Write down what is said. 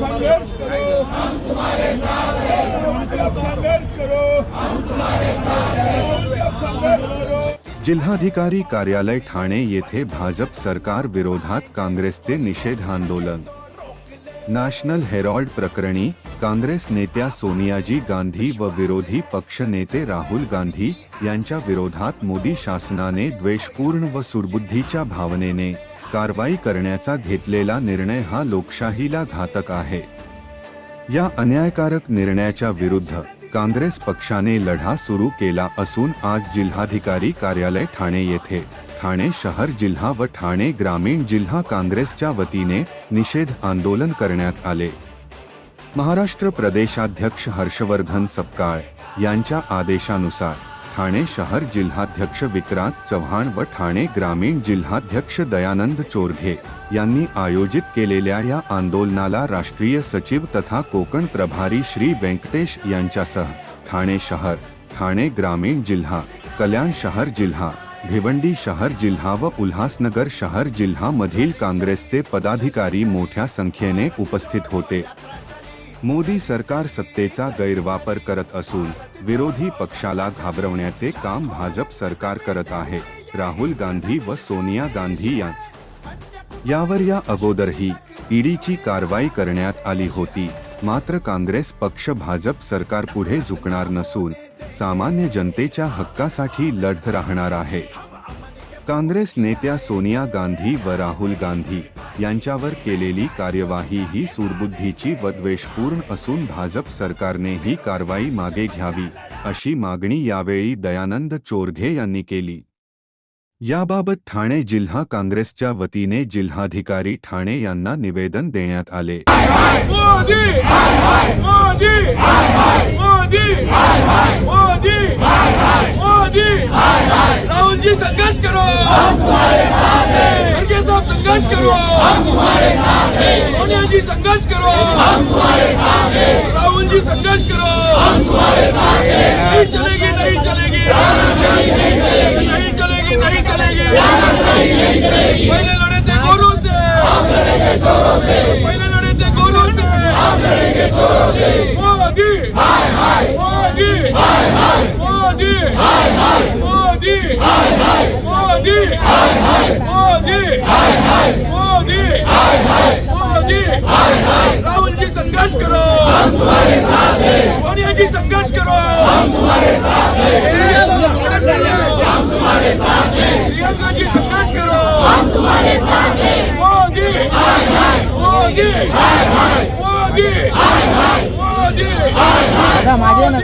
संघर्ष करो। हम तुम्हारे साथ हैं हम संघर्ष करो हम तुम्हारे साथ हैं संघर्ष करो। जिल्हाधिकारी कार्यालय ठाणे येथे भाजप सरकार विरोधात काँग्रेसचे निषेध आंदोलन. नॅशनल हेरॉल्ड प्रकरणी काँग्रेस नेत्या सोनियाजी गांधी व विरोधी पक्ष नेते राहुल गांधी यांच्या विरोधात मोदी शासनाने द्वेषपूर्ण व सुरबुद्धीच्या भावनेने कारवाई करण्याचा घेतलेला निर्णय हा लोकशाहीला घातक आहे. या अन्यायकारक निर्णयाच्या विरुद्ध काँग्रेस पक्षाने लढा सुरू केला असून आज जिल्हाधिकारी कार्यालय ठाणे येथे ठाणे शहर जिल्हा व ठाणे ग्रामीण जिल्हा काँग्रेसच्या वतीने निषेध आंदोलन करण्यात आले. महाराष्ट्र प्रदेशाध्यक्ष हर्षवर्धन सपकाळ यांच्या आदेशानुसार ठाणे शहर जिल्हाध्यक्ष विक्रांत चव्हाण व ठाणे ग्रामीण जिल्हाध्यक्ष दयानंद चोरघे यांनी आयोजित केलेल्या या आंदोलनाला राष्ट्रीय सचिव तथा कोकण प्रभारी श्री व्यंकटेश यांच्यासह ठाणे शहर ठाणे ग्रामीण जिल्हा कल्याण शहर जिल्हा भिवंडी शहर जिल्हा व उल्हासनगर शहर जिल्हा मधील काँग्रेसचे पदाधिकारी मोठ्या संख्येने उपस्थित होते. मोदी सरकार सत्तेचा गैरवापर करत असून विरोधी पक्षाला घाबरवण्याचे काम भाजप सरकार करत आहे. राहुल गांधी व सोनिया गांधी यांच. यावर या अगोदरही ईडीची कारवाई करण्यात आली होती. मात्र काँग्रेस पक्ष भाजप सरकार पुढे झुकणार नसून सामान्य जनतेच्या हक्कासाठी लढत राहणार आहे. काँग्रेस नेत्या सोनिया गांधी व राहुल गांधी यांच्यावर केलेली कार्यवाही ही सूडबुद्धीची व द्वेषपूर्ण असून भाजप सरकारने ही कारवाई मागे घ्यावी अशी मागणी यावेळी दयानंद चोरघे यांनी केली. याबाबत ठाणे जिल्हा काँग्रेसच्या वतीने जिल्हाधिकारी ठाणे यांना निवेदन देण्यात आले. संघर्ष करो हम तुम्हारे साथ हैं खड़गे साहब संघर्ष करो हम तुम्हारे साथ हैं सोनिया जी संघर्ष करो हम तुम्हारे साथ हम तुम्हारे साथ हैं। सोनिया जी संघर्ष करो। हम तुम्हारे साथ हैं। हम तुम्हारे साथ हैं। प्रियंका जी संघर्ष करो। हम तुम्हारे साथ हैं। मोदी। मोदी। मोदी। मोदी।